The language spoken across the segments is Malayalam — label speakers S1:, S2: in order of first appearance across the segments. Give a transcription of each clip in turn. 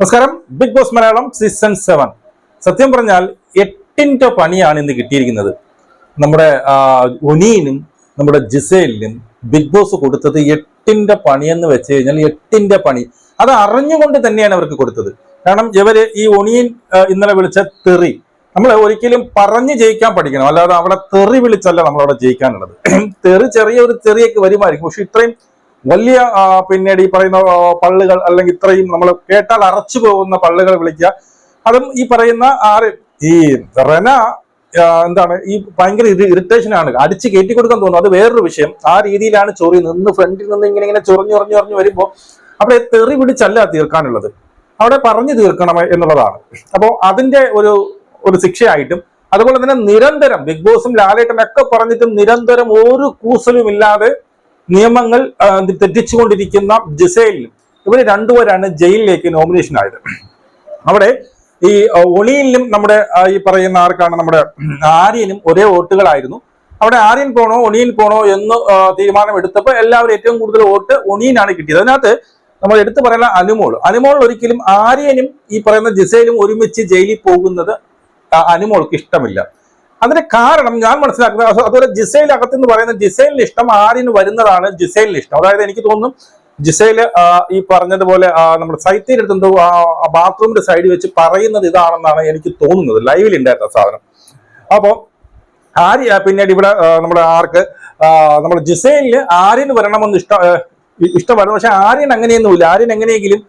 S1: നമസ്കാരം. Bigg Boss Malayalam season seven. സത്യം പറഞ്ഞാൽ എട്ടിന്റെ പണിയാണ് ഇന്ന് കിട്ടിയിരിക്കുന്നത്. നമ്മുടെ ഒനീനും നമ്മുടെ ജിസേലിനും ബിഗ് ബോസ് കൊടുത്തത് എട്ടിന്റെ പണിയെന്ന് വെച്ച് കഴിഞ്ഞാൽ എട്ടിന്റെ പണി. അത് അറിഞ്ഞുകൊണ്ട് തന്നെയാണ് അവർക്ക് കൊടുത്തത്. കാരണം ഇവർ ഈ ഒനിയൻ ഇന്നലെ വിളിച്ച തെറി നമ്മൾ ഒരിക്കലും പറഞ്ഞു ജയിക്കാൻ പഠിക്കണം. അല്ലാതെ അവിടെ തെറി വിളിച്ചല്ല നമ്മളവിടെ ജയിക്കാനുള്ളത്. തെറി ചെറിയ ഒരു തെറിയൊക്കെ വരുമായിരിക്കും. പക്ഷെ ഇത്രയും വലിയ പിന്നീട് ഈ പറയുന്ന പള്ളുകൾ അല്ലെങ്കിൽ ഇത്രയും നമ്മൾ കേട്ടാൽ അറച്ചു പോകുന്ന പള്ളുകൾ വിളിക്കുക. അതും ഈ പറയുന്ന ആര് ഈ റെന എന്താണ് ഈ ഭയങ്കര ഇറിറ്റേഷൻ ആണ്. അടിച്ച് കയറ്റി കൊടുക്കാൻ തോന്നും അത് വേറൊരു വിഷയം. ആ രീതിയിലാണ് ചൊറി നിന്ന് ഫ്രണ്ടിൽ നിന്ന് ഇങ്ങനെ ഇങ്ങനെ ചൊറിഞ്ഞു ചൊറിഞ്ഞു ചൊറിഞ്ഞു വരുമ്പോൾ അവിടെ തെറി പിടിച്ചല്ല തീർക്കാനുള്ളത്. അവിടെ പറഞ്ഞു തീർക്കണം എന്നുള്ളതാണ്. അപ്പോൾ അതിന്റെ ഒരു ഒരു ശിക്ഷയായിട്ടും അതുപോലെ തന്നെ നിരന്തരം ബിഗ് ബോസും ലാലേട്ടനൊക്കെ പറഞ്ഞിട്ടും നിരന്തരം ഒരു കൂസലും ഇല്ലാതെ നിയമങ്ങൾ തെറ്റിച്ചുകൊണ്ടിരിക്കുന്ന ജിസൈലിനും ഇവർ രണ്ടുപേരാണ് ജയിലിലേക്ക് നോമിനേഷൻ ആയത്. അവിടെ ഈ ഒളിയിലും നമ്മുടെ ഈ പറയുന്ന ആർക്കാണ് നമ്മുടെ ആര്യനും ഒരേ വോട്ടുകളായിരുന്നു. അവിടെ ആര്യൻ പോണോ ഒണിയൻ പോണോ എന്ന് തീരുമാനമെടുത്തപ്പോൾ എല്ലാവരും ഏറ്റവും കൂടുതൽ വോട്ട് ഒണിയനാണ് കിട്ടിയത്. അതിനകത്ത് നമ്മൾ എടുത്തു പറയുന്ന അനുമോൾ. അനുമോൾ ഒരിക്കലും ആര്യനും ഈ പറയുന്ന ജിസയിലും ഒരുമിച്ച് ജയിലിൽ പോകുന്നത് അനുമോൾക്ക് ഇഷ്ടമില്ല. അതിന് കാരണം ഞാൻ മനസ്സിലാക്കുന്നത് അത് അതുപോലെ ജിസൈൽ അകത്ത് എന്ന് പറയുന്ന ജിസൈലിന് ഇഷ്ടം ആരിന് വരുന്നതാണ് ജിസൈലിന് ഇഷ്ടം. അതായത് എനിക്ക് തോന്നുന്നു ജിസൈൽ ഈ പറഞ്ഞതുപോലെ നമ്മുടെ സൈറ്റിന്റെ അടുത്ത് എന്തോ ബാത്റൂമിന്റെ സൈഡിൽ വെച്ച് പറയുന്നത് ഇതാണെന്നാണ് എനിക്ക് തോന്നുന്നത്. ലൈവിൽ ഉണ്ടായിരുന്ന സാധനം. അപ്പോ ആര്യ പിന്നീട് ഇവിടെ നമ്മുടെ ആർക്ക് നമ്മുടെ ജിസൈലിന് ആര്യന് വരണമെന്ന് ഇഷ്ടം ഇഷ്ടമായിരുന്നു. പക്ഷെ ആര്യൻ അങ്ങനെയൊന്നുമില്ല. ആര്യൻ എങ്ങനെയെങ്കിലും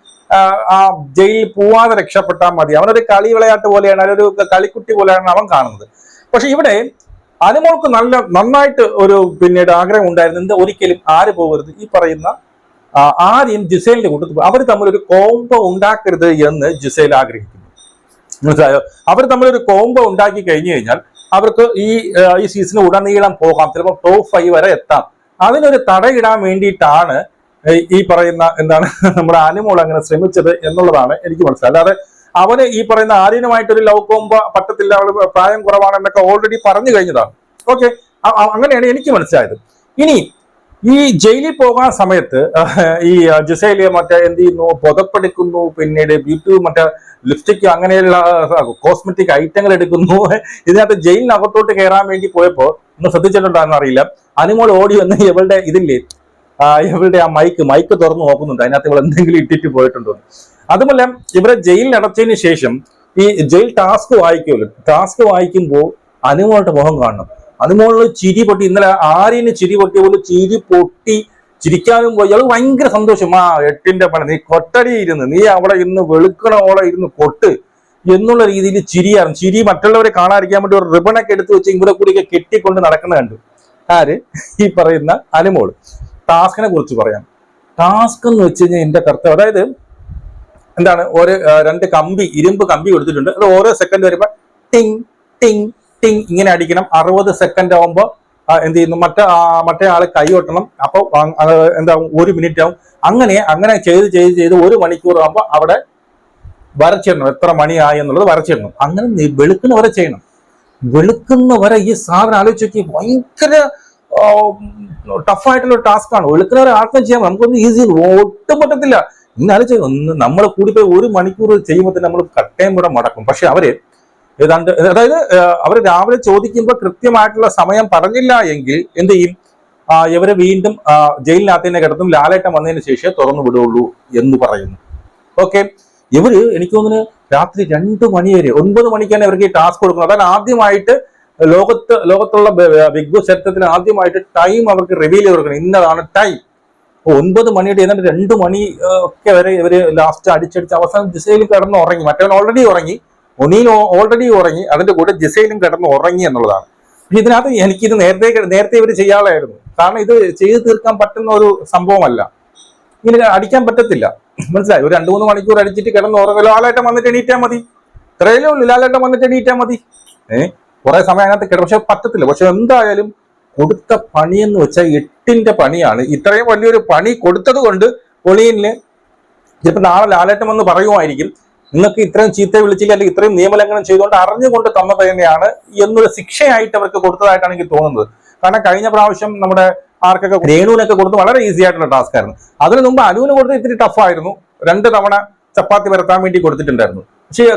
S1: ആ ജയിലിൽ പോവാതെ രക്ഷപ്പെട്ടാൽ മതി. അവനൊരു കളി വിളയാട്ട് പോലെയാണ് അവരൊരു കളിക്കുട്ടി പോലെയാണ് അവൻ കാണുന്നത്. പക്ഷെ ഇവിടെ അനുമോൾക്ക് നല്ല നന്നായിട്ട് ഒരു പിന്നീട് ആഗ്രഹം ഉണ്ടായിരുന്നു. എന്ത് ഒരിക്കലും ആര് പോകരുത്? ഈ പറയുന്ന ആ, ജിസേലിന്റെ കൂട്ടത്തിൽ അവർ തമ്മിൽ ഒരു കോംബോ ഉണ്ടാക്കരുത് എന്ന് ജിസൈൽ ആഗ്രഹിക്കുന്നു. മനസ്സിലായോ? അവർ തമ്മിൽ ഒരു കോംബോ ഉണ്ടാക്കി കഴിഞ്ഞു കഴിഞ്ഞാൽ അവർക്ക് ഈ ഈ സീസണിൽ ഉടനീളം പോകാം. ചിലപ്പോൾ ടോപ്പ് ഫൈവ് വരെ എത്താം. അതിനൊരു തടയിടാൻ വേണ്ടിയിട്ടാണ് ഈ പറയുന്ന എന്താണ് നമ്മുടെ അനുമോൾ അങ്ങനെ ശ്രമിച്ചത് എന്നുള്ളതാണ് എനിക്ക് മനസ്സിലായത്. അല്ലാതെ അവന് ഈ പറയുന്ന ആര്യനുമായിട്ടൊരു ലവ് കോമ്പ പറ്റത്തില്ല അവൾ പ്രായം കുറവാണ് എന്നൊക്കെ ഓൾറെഡി പറഞ്ഞു കഴിഞ്ഞതാണ്. ഓക്കെ അങ്ങനെയാണ് എനിക്ക് മനസ്സിലായത്. ഇനി ഈ ജയിലിൽ പോകാൻ സമയത്ത് ഈ ജിസൈൽ മറ്റേ എന്ത് ചെയ്യുന്നു? പുതപ്പെടുക്കുന്നു പിന്നീട് ബ്യൂട്ടി മറ്റേ ലിപ്സ്റ്റിക് അങ്ങനെയുള്ള കോസ്മെറ്റിക് ഐറ്റങ്ങൾ എടുക്കുന്നു. ഇതിനകത്ത് ജയിലിനകത്തോട്ട് കയറാൻ വേണ്ടി പോയപ്പോ ഒന്ന് ശ്രദ്ധിച്ചിട്ടുണ്ടോ എന്നറിയില്ല. അനുമോൾ ഓടി വന്ന് ഇവളുടെ ഇതില്ലേ ആ, ഇവളുടെ ആ മൈക്ക് മൈക്ക് തുറന്നു നോക്കുന്നുണ്ട്. അതിനകത്ത് ഇവൾ എന്തെങ്കിലും ഇട്ടിട്ട് പോയിട്ടുണ്ടോ അതുപോലെ ഇവരെ ജയിലിൽ അടച്ചതിന് ശേഷം ഈ ജയിൽ ടാസ്ക് വായിക്കുമല്ലോ. ടാസ്ക് വായിക്കുമ്പോൾ അനുമോളുടെ മുഖം കാണണം. അനുമോളിൽ ചിരി പൊട്ടി ഇന്നലെ ആര്യന് ചിരി പൊട്ടിയ പോലെ ചിരി പൊട്ടി ചിരിക്കാനും പോയി. അത് ഭയങ്കര സന്തോഷം. ആ എട്ടിന്റെ പണി. നീ കൊട്ടടി ഇരുന്ന് നീ അവിടെ ഇരുന്ന് വെളുക്കണോളെ ഇരുന്ന് കൊട്ട് എന്നുള്ള രീതിയിൽ ചിരിയാണ് ചിരി മറ്റുള്ളവരെ കാണാതിരിക്കാൻ വേണ്ടി ഒരു റിബണൊക്കെ എടുത്ത് വെച്ച് ഇവിടെ കൂടിയൊക്കെ കെട്ടിക്കൊണ്ട് നടക്കുന്ന കണ്ടു. ആര്? ഈ പറയുന്ന അനുമോൾ. ടാസ്കിനെ കുറിച്ച് പറയാം. ടാസ്ക് എന്ന് വെച്ച് കഴിഞ്ഞാൽ എന്റെ കർത്തവ്യം അതായത് എന്താണ് ഓരോ രണ്ട് കമ്പി ഇരുമ്പ് കമ്പി കൊടുത്തിട്ടുണ്ട്. അത് ഓരോ സെക്കൻഡ് വരുമ്പോൾ ടിങ് ടിങ് ടിങ് ഇങ്ങനെ അടിക്കണം. അറുപത് സെക്കൻഡ് ആവുമ്പോ ആ, എന്ത് ചെയ്യുന്നു? മറ്റേ മറ്റേ ആൾ കൈ ഒട്ടണം. അപ്പോൾ എന്താ ഒരു മിനിറ്റ് ആവും. അങ്ങനെ അങ്ങനെ ചെയ്ത് ചെയ്ത് ചെയ്ത് ഒരു മണിക്കൂർ ആകുമ്പോൾ അവിടെ വരച്ചിടണം. എത്ര മണിയായി എന്നുള്ളത് വരച്ചിടണം. അങ്ങനെ വെളുക്കുന്നവരെ ചെയ്യണം. വെളുക്കുന്നവരെ ഈ സാധനം ആലോചിച്ച് നോക്കി ഭയങ്കര ടഫായിട്ടുള്ള ടാസ്ക് ആണ്. വെളുക്കുന്നവരെ ആർക്കും ചെയ്യാം നമുക്കൊന്നും ഈസി ഒട്ടും പറ്റത്തില്ല. ഇന്നാലും നമ്മൾ കൂടിപ്പോയി ഒരു മണിക്കൂർ ചെയ്യുമ്പോൾ തന്നെ നമ്മൾ കട്ടയം കൂടെ മടക്കും. പക്ഷെ അവർ ഏതാണ്ട് അതായത് അവർ രാവിലെ ചോദിക്കുമ്പോൾ കൃത്യമായിട്ടുള്ള സമയം പറഞ്ഞില്ല എങ്കിൽ എന്ത് ചെയ്യും? ഇവരെ വീണ്ടും ആ, ജയിലിനകത്ത് തന്നെ കിടത്തും ലാലേട്ടം വന്നതിന് ശേഷം തുറന്നു വിടുള്ളൂ എന്ന് പറയുന്നു. ഓക്കെ. ഇവർ എനിക്ക് തോന്നുന്നു രാത്രി രണ്ടു മണി വരെ ഒൻപത് മണിക്കാണ് ഇവർക്ക് ഈ ടാസ്ക് കൊടുക്കുന്നത്. അതാണ് ആദ്യമായിട്ട് ലോകത്ത് ലോകത്തുള്ള ബിഗ് ബോസ് ചരിത്രത്തിൽ ആദ്യമായിട്ട് ടൈം അവർക്ക് റിവീൽ ചെയ്ത് കൊടുക്കണം. ഇന്നതാണ് ടൈം ഒൻപത് മണിയുടെ ഏതാണ്ട് രണ്ട് മണി ഒക്കെ വരെ ഇവർ ലാസ്റ്റ് അടിച്ചടിച്ച് അവസാനം ജിസയിലും കിടന്ന് ഉറങ്ങി. മറ്റവൻ ഓൾറെഡി ഉറങ്ങി. ഒനീൻ ഓൾറെഡി ഉറങ്ങി. അതിന്റെ കൂടെ ജിസയിലും കിടന്ന് ഉറങ്ങി എന്നുള്ളതാണ്. ഇതിനകത്ത് എനിക്കിത് നേരത്തെ നേരത്തെ ഇവർ ചെയ്യാളായിരുന്നു കാരണം ഇത് ചെയ്തു തീർക്കാൻ പറ്റുന്ന ഒരു സംഭവമല്ല. ഇങ്ങനെ അടിക്കാൻ പറ്റത്തില്ല. മനസ്സിലായി? ഒരു രണ്ട് മൂന്ന് മണിക്കൂർ അടിച്ചിട്ട് കിടന്ന് ഉറങ്ങും ലാലേട്ടം വന്നിട്ട് എണീറ്റാൽ മതി. ഇത്രയല്ലേ ഉള്ളൂ. ലാലേട്ടം വന്നിട്ട് എണീറ്റാൽ മതി. ഏഹ് കുറെ സമയം അതിനകത്ത് കിടക്കും. പക്ഷെ പറ്റത്തില്ല. പക്ഷെ എന്തായാലും കൊടുത്ത പണിയെന്ന് വെച്ചാൽ എട്ടിന്റെ പണിയാണ്. ഇത്രയും വലിയൊരു പണി കൊടുത്തത് കൊണ്ട് ഒളിയനിൽ ചിലപ്പോൾ നാളെ ലാലേട്ടം എന്ന് പറയുമായിരിക്കും നിങ്ങൾക്ക് ഇത്രയും ചീത്ത വിളിച്ചില്ല അല്ലെങ്കിൽ ഇത്രയും നിയമലംഘനം ചെയ്തുകൊണ്ട് അറിഞ്ഞുകൊണ്ട് തന്നത് തന്നെയാണ് എന്നൊരു ശിക്ഷയായിട്ട് അവർക്ക് കൊടുത്തതായിട്ടാണ് എനിക്ക് തോന്നുന്നത്. കാരണം കഴിഞ്ഞ പ്രാവശ്യം നമ്മുടെ ആർക്കൊക്കെ രേണുവിനൊക്കെ കൊടുത്ത് വളരെ ഈസി ആയിട്ടുള്ള ടാസ്ക് ആയിരുന്നു. അതിനു മുമ്പ് അനുവിന് കൊടുത്ത് ഇത്തിരി ടഫായിരുന്നു രണ്ട് തവണ ചപ്പാത്തി പരത്താൻ വേണ്ടി കൊടുത്തിട്ടുണ്ടായിരുന്നു.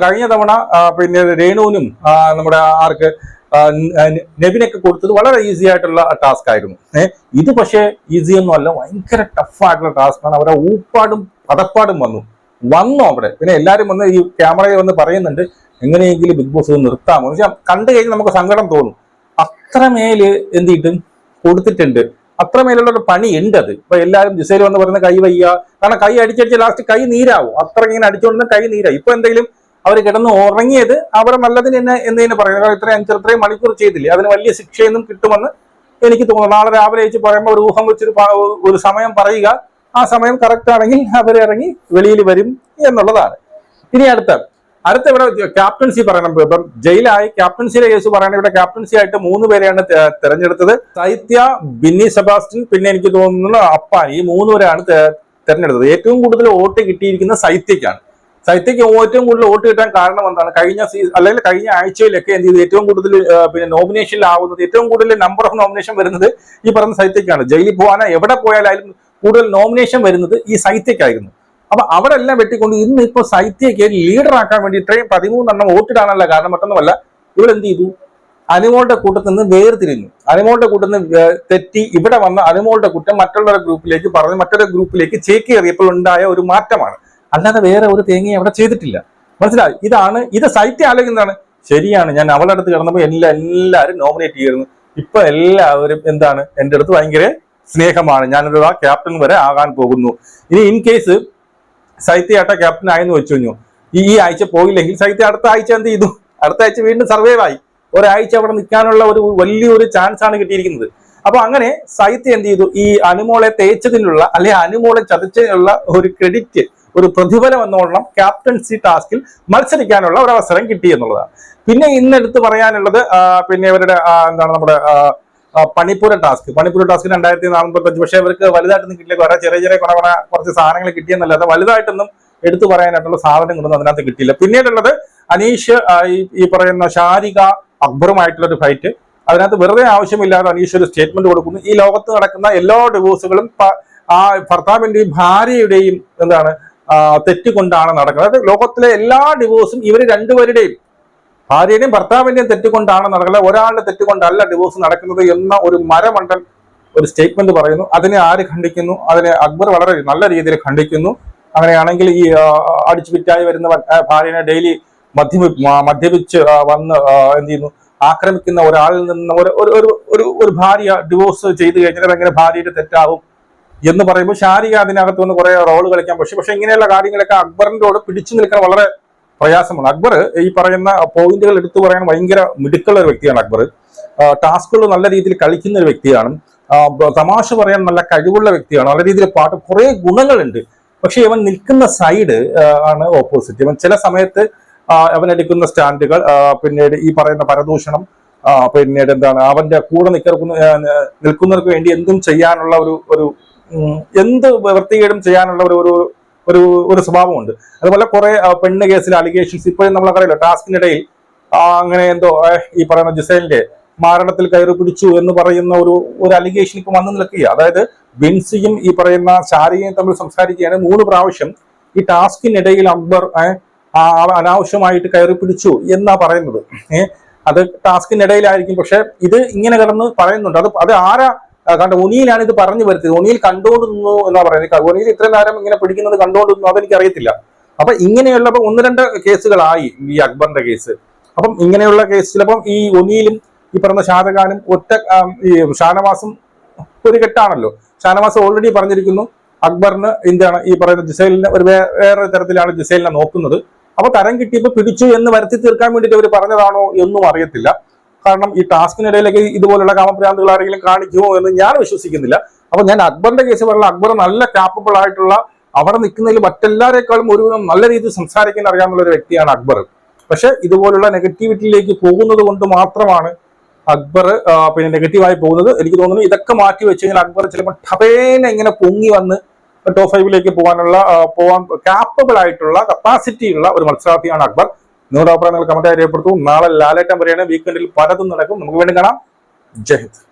S1: കഴിഞ്ഞ തവണ പിന്നെ രേണുവിനും നമ്മുടെ ആർക്ക് നെബിനൊക്കെ കൊടുത്തത് വളരെ ഈസി ആയിട്ടുള്ള ടാസ്ക് ആയിരുന്നു. ഇത് പക്ഷേ ഈസി ഒന്നും അല്ല ഭയങ്കര ടഫായിട്ടുള്ള ടാസ്ക്കാണ് അവരെ ഊപ്പാടും പതപ്പാടും വന്നു. വന്നു അവിടെ. പിന്നെ എല്ലാവരും വന്ന് ഈ ക്യാമറയിൽ വന്ന് പറയുന്നുണ്ട് എങ്ങനെയെങ്കിലും ബിഗ് ബോസ് നിർത്താമോ? എന്ന് വെച്ചാൽ കണ്ടു കഴിഞ്ഞാൽ നമുക്ക് സങ്കടം തോന്നും. അത്രമേൽ എന്ത് ചെയ്തിട്ടും കൊടുത്തിട്ടുണ്ട്. അത്രമേലുള്ള ഒരു പണി ഉണ്ട് അത്. ഇപ്പൊ എല്ലാവരും ജിസേൽ വന്ന് പറയുന്ന കൈ വയ്യ. കാരണം കൈ അടിച്ചടിച്ച് ലാസ്റ്റ് കൈ നീരാവും. അത്ര ഇങ്ങനെ അടിച്ചുകൊണ്ടിരുന്ന കൈ നീരാ ഇപ്പൊ എന്തെങ്കിലും അവർ കിടന്ന് ഉറങ്ങിയത് അവിടെ നല്ലതിന് തന്നെ എന്തെങ്കിലും പറയുന്നത് കാരണം ഇത്രയും മണിക്കൂർ ചെയ്തില്ലേ? അതിന് വലിയ ശിക്ഷയൊന്നും കിട്ടുമെന്ന് എനിക്ക് തോന്നുന്നു. നാളെ രാവിലെ വെച്ച് പറയുമ്പോൾ ഒരു ഊഹം വെച്ചൊരു ഒരു സമയം പറയുക. ആ സമയം കറക്റ്റ് ആണെങ്കിൽ അവരിറങ്ങി വെളിയിൽ വരും എന്നുള്ളതാണ്. ഇനി അടുത്ത അടുത്ത ഇവിടെ ക്യാപ്റ്റൻസി പറയണം. ഇപ്പം ജയിലായി. ക്യാപ്റ്റൻസിയിലെ കേസ് പറയണ ഇവിടെ ക്യാപ്റ്റൻസി ആയിട്ട് മൂന്ന് പേരെയാണ് തെരഞ്ഞെടുത്തത്. സൈത്യ ബിന്നി സെബാസ്റ്റ്യൻ പിന്നെ എനിക്ക് തോന്നുന്നു അപ്പാൻ ഈ മൂന്ന് പേരാണ് തെരഞ്ഞെടുത്തത്. ഏറ്റവും കൂടുതൽ വോട്ട് കിട്ടിയിരിക്കുന്ന സൈത്യക്കാണ്. സൈത്യക്ക് ഏറ്റവും കൂടുതൽ വോട്ട് കിട്ടാൻ കാരണം എന്താണ്? കഴിഞ്ഞ സീസൺ അല്ലെങ്കിൽ കഴിഞ്ഞ ആഴ്ചയിലൊക്കെ എന്ത് ചെയ്തു? ഏറ്റവും കൂടുതൽ പിന്നെ നോമിനേഷനിലാവുന്നത് ഏറ്റവും കൂടുതൽ നമ്പർ ഓഫ് നോമിനേഷൻ വരുന്നത് ഈ പറഞ്ഞ സൈത്യക്കാണ് ജയിലിൽ പോകാനോ എവിടെ പോയാലും കൂടുതൽ നോമിനേഷൻ വരുന്നത് ഈ സൈത്യക്കായിരുന്നു അപ്പൊ അവരെല്ലാം വെട്ടിക്കൊണ്ട് ഇന്ന് ഇപ്പൊ സൈത്യക്ക് ലീഡർ ആക്കാൻ വേണ്ടി ഇത്രയും പതിമൂന്നെണ്ണം വോട്ടിടാനല്ല കാരണം മറ്റൊന്നുമല്ല ഇവരെന്ത് ചെയ്തു? അനുമോളുടെ കൂട്ടത്തിൽ നിന്ന് വേർതിരിഞ്ഞു. അനുമോളുടെ കൂട്ടത്തിൽ നിന്ന് തെറ്റി ഇവിടെ വന്ന അനുമോളുടെ കുറ്റം മറ്റുള്ളവരുടെ ഗ്രൂപ്പിലേക്ക് പറഞ്ഞ് മറ്റൊരു ഗ്രൂപ്പിലേക്ക് ചേക്കേറിയപ്പോൾ ഉണ്ടായ ഒരു മാറ്റമാണ്. അല്ലാതെ വേറെ ഒരു തേങ്ങയും അവിടെ ചെയ്തിട്ടില്ല. മനസ്സിലായി? ഇതാണ് ഇത് സൈറ്റ് ആലോചിക്കുന്നതാണ് ശരിയാണ് ഞാൻ അവളുടെ അടുത്ത് കിടന്നപ്പോൾ എല്ലാ എല്ലാവരും നോമിനേറ്റ് ചെയ്യുന്നു ഇപ്പൊ എല്ലാവരും എന്താണ്? എന്റെ അടുത്ത് ഭയങ്കര സ്നേഹമാണ്. ഞാനൊരു ആ ക്യാപ്റ്റൻ വരെ ആകാൻ പോകുന്നു. ഇനി ഇൻ കേസ് സൈത്യാട്ട ക്യാപ്റ്റൻ ആയെന്ന് വെച്ചു കഴിഞ്ഞു. ഈ ഈ ആഴ്ച പോയില്ലെങ്കിൽ സൈത്യ അടുത്ത ആഴ്ച എന്ത് ചെയ്തു? അടുത്ത ആഴ്ച വീണ്ടും സർവൈവ് ആയി ഒരാഴ്ച അവിടെ നിൽക്കാനുള്ള ഒരു വലിയൊരു ചാൻസ് ആണ് കിട്ടിയിരിക്കുന്നത്. അപ്പൊ അങ്ങനെ സൈത്യ എന്ത് ചെയ്തു? ഈ അനുമോളെ തേച്ചതിനുള്ള അല്ലെ അനുമോളെ ചതച്ചതിനുള്ള ഒരു ക്രെഡിറ്റ് ഒരു പ്രതിഫലം എന്നോണം ക്യാപ്റ്റൻസി ടാസ്കിൽ മത്സരിക്കാനുള്ള ഒരു അവസരം കിട്ടി എന്നുള്ളതാണ്. പിന്നെ ഇന്ന് എടുത്ത് പറയാനുള്ളത് പിന്നെ ഇവരുടെ എന്താണ് നമ്മുടെ ആ, ടാസ്ക് പണിപ്പൂര ടാസ്ക്. രണ്ടായിരത്തി നാൽപ്പത്തഞ്ച് പക്ഷേ ഇവർക്ക് വലുതായിട്ടൊന്നും കിട്ടില്ല കുറെ ചെറിയ ചെറിയ കുറെ കുറെ കുറച്ച് സാധനങ്ങൾ കിട്ടിയെന്നല്ലാതെ വലുതായിട്ടൊന്നും എടുത്തു പറയാനായിട്ടുള്ള സാധനങ്ങളൊന്നും അതിനകത്ത് കിട്ടിയില്ല. പിന്നീടുള്ളത് അനീഷ് ഈ- പറയുന്ന ഷാരിക അക്ബറുമായിട്ടുള്ള ഒരു ഫൈറ്റ് അതിനകത്ത് വെറുതെ ആവശ്യമില്ലാതെ അനീഷ് ഒരു സ്റ്റേറ്റ്മെന്റ് കൊടുക്കുന്നു. ഈ ലോകത്ത് നടക്കുന്ന എല്ലാ ഡിവോഴ്സുകളും ആ ഭർത്താവിന്റെയും ഭാര്യയുടെയും എന്താണ് തെറ്റുകൊണ്ടാണ് നടക്കുന്നത്. അതായത് ലോകത്തിലെ എല്ലാ ഡിവോഴ്സും ഇവർ രണ്ടുപേരുടെയും ഭാര്യയുടെയും ഭർത്താവിന്റെയും തെറ്റുകൊണ്ടാണ് നടക്കുന്നത്. ഒരാളുടെ തെറ്റുകൊണ്ടല്ല ഡിവോഴ്സ് നടക്കുന്നത് എന്ന ഒരു മരമണ്ടൻ ഒരു സ്റ്റേറ്റ്മെന്റ് പറയുന്നു. അതിനെ ആര് ഖണ്ഡിക്കുന്നു? അതിനെ അക്ബർ വളരെ നല്ല രീതിയിൽ ഖണ്ഡിക്കുന്നു. അങ്ങനെയാണെങ്കിൽ ഈ അടിച്ചു വിറ്റായി വരുന്ന ഭാര്യനെ ഡെയിലി മദ്യപി മദ്യപിച്ച് വന്ന് എന്ത് ചെയ്യുന്നു? ആക്രമിക്കുന്ന ഒരാളിൽ നിന്ന് ഒരു ഒരു ഒരു ഭാര്യ ഡിവോഴ്സ് ചെയ്തു കഴിഞ്ഞാൽ ഭയങ്കര ഭാര്യയുടെ തെറ്റാവും. എന്ന് പറയുമ്പോൾ ഷാരിക അതിനകത്ത് വന്ന് കുറെ റോൾ കളിക്കാൻ പക്ഷെ പക്ഷെ ഇങ്ങനെയുള്ള കാര്യങ്ങളൊക്കെ അക്ബറിന്റെ കൂടെ പിടിച്ചു നിൽക്കാൻ വളരെ പ്രയാസമാണ്. അക്ബർ ഈ പറയുന്ന പോയിന്റുകൾ എടുത്തു പറയാൻ ഭയങ്കര മിടുക്കുള്ള ഒരു വ്യക്തിയാണ് അക്ബർ. ടാസ്കുകൾ നല്ല രീതിയിൽ കളിക്കുന്ന ഒരു വ്യക്തിയാണ്. തമാശ പറയാൻ നല്ല കഴിവുള്ള വ്യക്തിയാണ്. നല്ല രീതിയിൽ പാട്ട് കുറെ ഗുണങ്ങളുണ്ട്. പക്ഷെ ഇവൻ നിൽക്കുന്ന സൈഡ് ആണ് ഓപ്പോസിറ്റ് ഇവൻ ചില സമയത്ത് അവൻ എടുക്കുന്ന സ്റ്റാൻഡുകൾ പിന്നീട് ഈ പറയുന്ന പരദൂഷണം പിന്നീട് എന്താണ് അവന്റെ കൂടെ നിൽക്കുന്ന നിൽക്കുന്നവർക്ക് വേണ്ടി എന്തും ചെയ്യാനുള്ള ഒരു ഒരു എന്ത് വൃത്തികേടും ചെയ്യാനുള്ള ഒരു ഒരു ഒരു ഒരു സ്വഭാവമുണ്ട്. അതുപോലെ കുറെ പെണ്ണ് കേസിലെ അലിഗേഷൻസ് ഇപ്പോഴും നമ്മളറിയില്ല ടാസ്കിനിടയിൽ അങ്ങനെ എന്തോ ഈ പറയുന്ന ജിസൈലിന്റെ മാരണത്തിൽ കയറി പിടിച്ചു എന്ന് പറയുന്ന ഒരു ഒരു അലിഗേഷൻ ഇപ്പൊ വന്നു നിൽക്കുക അതായത് ബിൻസിയും ഈ പറയുന്ന ശാരികയും തമ്മിൽ സംസാരിക്കുകയാണ്. മൂന്ന് പ്രാവശ്യം ഈ ടാസ്കിനിടയിൽ അക്ബർ അനാവശ്യമായിട്ട് കയറി പിടിച്ചു എന്നാ പറയുന്നത്. അത് ടാസ്കിനിടയിലായിരിക്കും പക്ഷെ ഇത് ഇങ്ങനെ കിടന്ന് പറയുന്നുണ്ട്. അത് അത് ആരാ കണ്ട ഒനിയിലാണ് ഇത് പറഞ്ഞു വരുത്തിയത്. ഒനിയിൽ കണ്ടുകൊണ്ട് നിന്നു എന്നാ പറയുന്നത്? ഒനിയിൽ ഇത്രയും നേരം ഇങ്ങനെ പിടിക്കുന്നത് കണ്ടുകൊണ്ട് നിന്നു അതെനിക്ക് അറിയത്തില്ല അപ്പൊ ഇങ്ങനെയുള്ള ഒന്ന് രണ്ട് കേസുകളായി ഈ അക്ബറിന്റെ കേസ്. അപ്പം ഇങ്ങനെയുള്ള കേസ് ചിലപ്പം ഈ ഒനിയിലും ഈ പറഞ്ഞ ഷാജഖാനും ഒറ്റ ഈ ഷാനവാസും ഒരു കെട്ടാണല്ലോ. ഷാനവാസ് ഓൾറെഡി പറഞ്ഞിരിക്കുന്നു അക്ബറിന് എന്താണ് ഈ പറയുന്ന ജിസൈലിനെ ഒരു വേറെ തരത്തിലാണ് ജിസൈലിനെ നോക്കുന്നത്. അപ്പൊ തരം കിട്ടിയപ്പോൾ പിടിച്ചു എന്ന് വരുത്തി തീർക്കാൻ വേണ്ടിയിട്ട് അവർ പറഞ്ഞതാണോ എന്നും അറിയത്തില്ല. കാരണം ഈ ടാസ്കിനിടയിലേക്ക് ഇതുപോലുള്ള കാമപ്രാന്തുകൾ ആരെങ്കിലും കാണിക്കുമോ എന്ന് ഞാൻ വിശ്വസിക്കുന്നില്ല. അപ്പൊ ഞാൻ അക്ബറിന്റെ കേസ് പറഞ്ഞ അക്ബർ നല്ല കാപ്പബിൾ ആയിട്ടുള്ള അവിടെ നിൽക്കുന്നതിൽ മറ്റെല്ലാരെക്കാളും ഒരു നല്ല രീതിയിൽ സംസാരിക്കാൻ അറിയാവുന്ന ഒരു വ്യക്തിയാണ് അക്ബർ. പക്ഷെ ഇതുപോലുള്ള നെഗറ്റിവിറ്റിയിലേക്ക് പോകുന്നത് കൊണ്ട് മാത്രമാണ് അക്ബർ പിന്നെ നെഗറ്റീവായി പോകുന്നത്. എനിക്ക് തോന്നുന്നു ഇതൊക്കെ മാറ്റി വെച്ച് കഴിഞ്ഞാൽ അക്ബർ ചിലപ്പോൾ ടബേനെ ഇങ്ങനെ പൊങ്ങി വന്ന് ടോപ്പ് ഫൈവിലേക്ക് പോകാനുള്ള പോകാൻ കാപ്പബിൾ ആയിട്ടുള്ള കപ്പാസിറ്റി ഉള്ള ഒരു മത്സരാർത്ഥിയാണ് അക്ബർ. നിങ്ങളുടെ അഭിപ്രായങ്ങൾ കമന്റ് രേഖപ്പെടുത്തും. നാളെ ലാലേട്ടൻ വരെയാണ് വീക്കെൻഡിൽ പലതും നടക്കും. നമുക്ക് വേണ്ടി കാണാം. ജയ് ഹിന്ദ്.